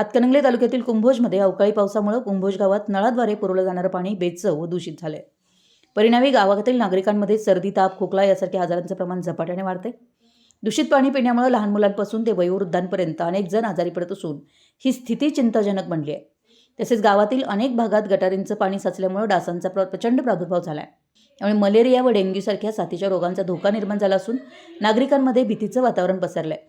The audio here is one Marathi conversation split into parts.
हातकणंगले तालुक्यातील कुंभोजमध्ये अवकाळी पावसामुळे कुंभोज गावात नळाद्वारे पुरवलं जाणारं पाणी बेचव व दूषित झालंय. परिणामी गावातील नागरिकांमध्ये सर्दी ताप खोकला यासारख्या आजारांचं प्रमाण झपाट्याने वाढते. दूषित पाणी पिण्यामुळे लहान मुलांपासून ते वयोवृद्धांपर्यंत अनेक जण आजारी पडत असून ही स्थिती चिंताजनक बनली आहे. तसेच गावातील अनेक भागात गटारींचं पाणी साचल्यामुळे डासांचा प्रचंड प्रादुर्भाव झाला आहे त्यामुळे मलेरिया व डेंग्यूसारख्या साथीच्या रोगांचा धोका निर्माण झाला असून नागरिकांमध्ये भीतीचं वातावरण पसरलं आहे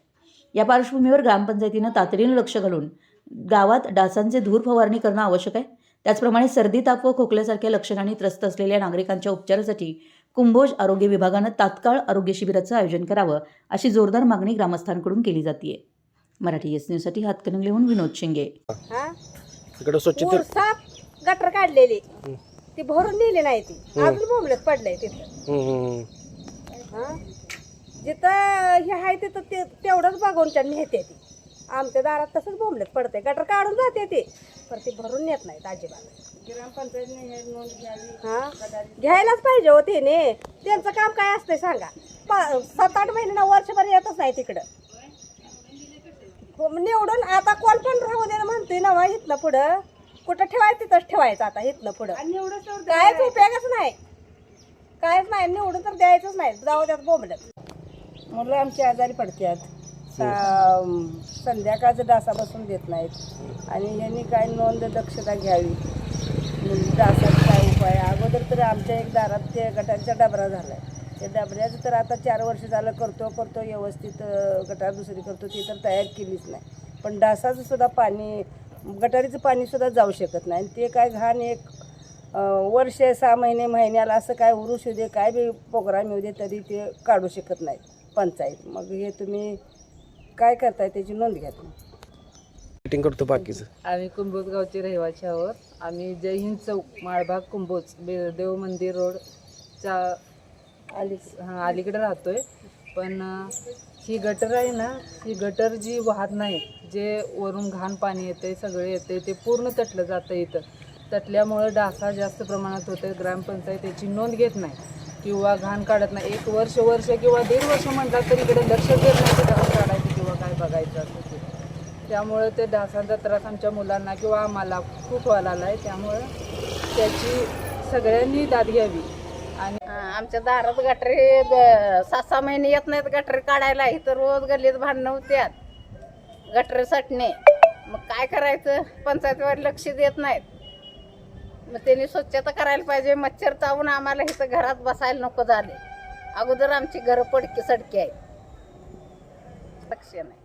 या पार्श्वभूमीवर ग्रामपंचायतीनं तातडीनं लक्ष घालून गावात डासांचे धूर फवारणी करणं आवश्यक आहे. त्याचप्रमाणे सर्दी ताप व खोकल्यासारख्या लक्षणांनी त्रस्त असलेल्या नागरिकांच्या उपचारासाठी कुंभोज आरोग्य विभागानं तात्काळ आरोग्य शिबिराचं आयोजन करावं अशी जोरदार मागणी ग्रामस्थांकडून केली जाते मराठी एस न्यूजसाठी हातकणंगलेहून विनोद शिंगे. हा? इकडे गटर काढलेली. ती भरून नेली नाही ती. अजून बोंबलत पडलंय तिथं. हा? जिथं हे आहे तिथं ते तेवढंच बघून नेते ती आमच्या दारात तसंच बोंबलत पडते गटर काढून जाते ते. पण ती भरून नेत नाहीत अजिबात. हा घ्यायलाच पाहिजे हो तिने त्यांचं काम काय असतंय सांगा. पा- सात आठ महिने ना वर्षभर येतच नाही तिकडं. हो, निवडून आता कोण पण राहू दे म्हणतोय ना वा इथलं पुढं. कुठं ठेवायचं तिथंच ठेवायचं आता इथलं पुढं. कायच उपयोगच नाही. कायच नाही निवडून तर द्यायचंच नाही. जाऊ द्यात बोंबलत. मुलं आमची आजारी पडतात हो. संध्याकाळचं डासा बसून देत नाहीत. आणि यांनी काय नोंद दक्षता घ्यावी? म्हणजे डासाचा काय उपाय? अगोदर तर आमच्या एक दारात ते गटारचा डबरा झाला आहे त्या डबऱ्याचं तर आता चार वर्ष झालं करतो करतो व्यवस्थित गटार दुसरी करतो ती तर तयार केलीच नाही. पण डासाचं सुद्धा पाणी गटारीचं पाणीसुद्धा जाऊ शकत नाही. आणि ते काय घाण एक वर्ष सहा महिने महिन्याला असं काय उरुश येऊ दे काय बी प्रोग्राम येऊ दे तरी ते काढू शकत नाहीत पंचायत. मग हे तुम्ही काय करताय त्याची नोंद घ्या तुम्ही. मीटिंग करतो बाकीचं. आम्ही कुंभोज गावचे रहिवासी आहोत. आम्ही जय हिंद चौक माळभाग कुंभोज बे- देव मंदिर रोडच्या अली हां अलीकडे राहतोय. पण अं, ही गटर आहे ना ही गटर जी वाहत नाही जे वरून घाण पाणी येते सगळे येते ते पूर्ण तटलं जातं इथं. तटल्यामुळं डासा जास्त प्रमाणात होते ग्रामपंचायत याची नोंद घेत नाही. किंवा घाण काढत नाही. एक वर्ष वर्ष किंवा दीड वर्ष म्हटलं तर इकडे लक्ष देत नाही घाण काढायचं. बघायचं असं ते. त्यामुळे ते डासांचा त्रास आमच्या मुलांना किंवा आम्हाला खूप व्हायला आला आहे त्यामुळं त्याची सगळ्यांनी दाद घ्यावी. आणि आमच्या दारात गटरी ब- सहा सहा महिने येत नाहीत गटरी काढायला. इथं रोज गल्लीत भांडणं होत्यात. गटरी सटणे. मग काय करायचं? पंचायतीवर लक्ष देत नाहीत. मग त्यांनी स्वच्छता करायला पाहिजे. मच्छर चावून आम्हाला इथं घरात बसायला नको झाले. अगोदर आमची घरं पडकी सडकी आहे लक्ष नाही.